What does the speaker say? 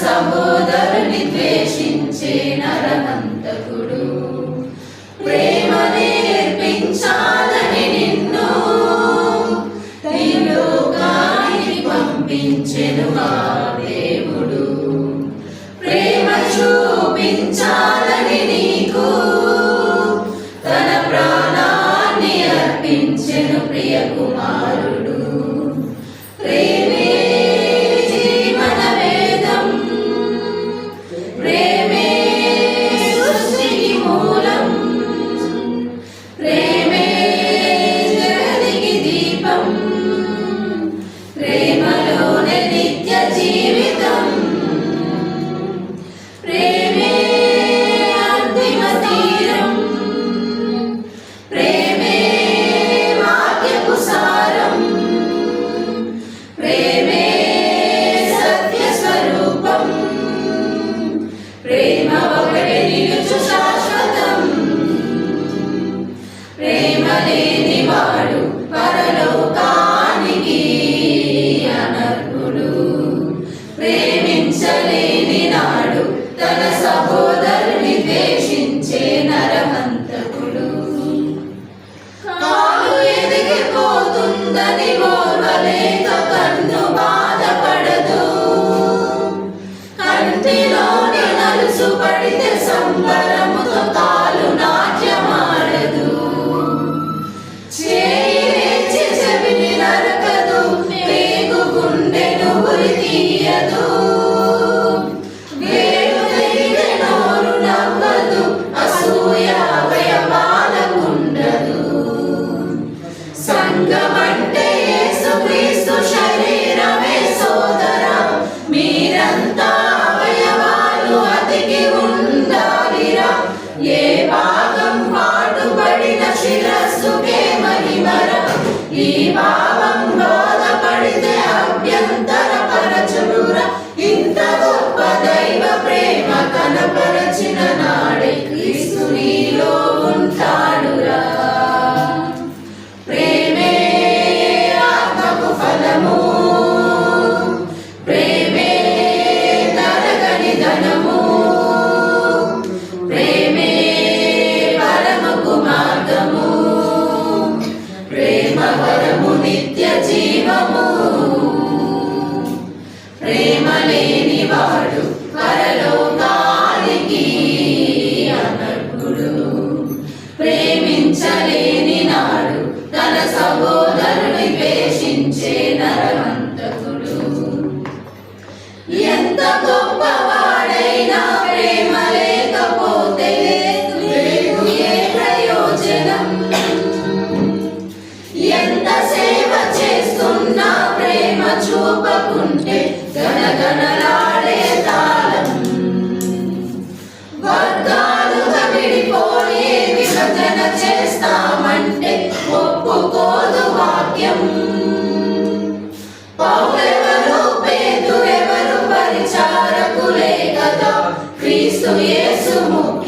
bersambut nessa rua. కనపరచిన నాడే క్రీస్తు నీలో ఉంటాడురా. ప్రేమే ఆత్మకు ఫలము? ప్రేమే తరగని ధనము? ప్రేమే పరమకు మార్గము? ప్రేమ వరము నిత్య జీవము? ప్రేమ లేని వాడు క్షమించలేని నాడు తన సహోదరుని వేషించే నరమంతకుడు. ఎంత గొప్పవాడైనా ప్రేమ లేకపోతే ప్రయోజనం? ఎంత సేవ చేస్తున్నా ప్రేమ చూపకుంటే గణగణ Cristo y es su.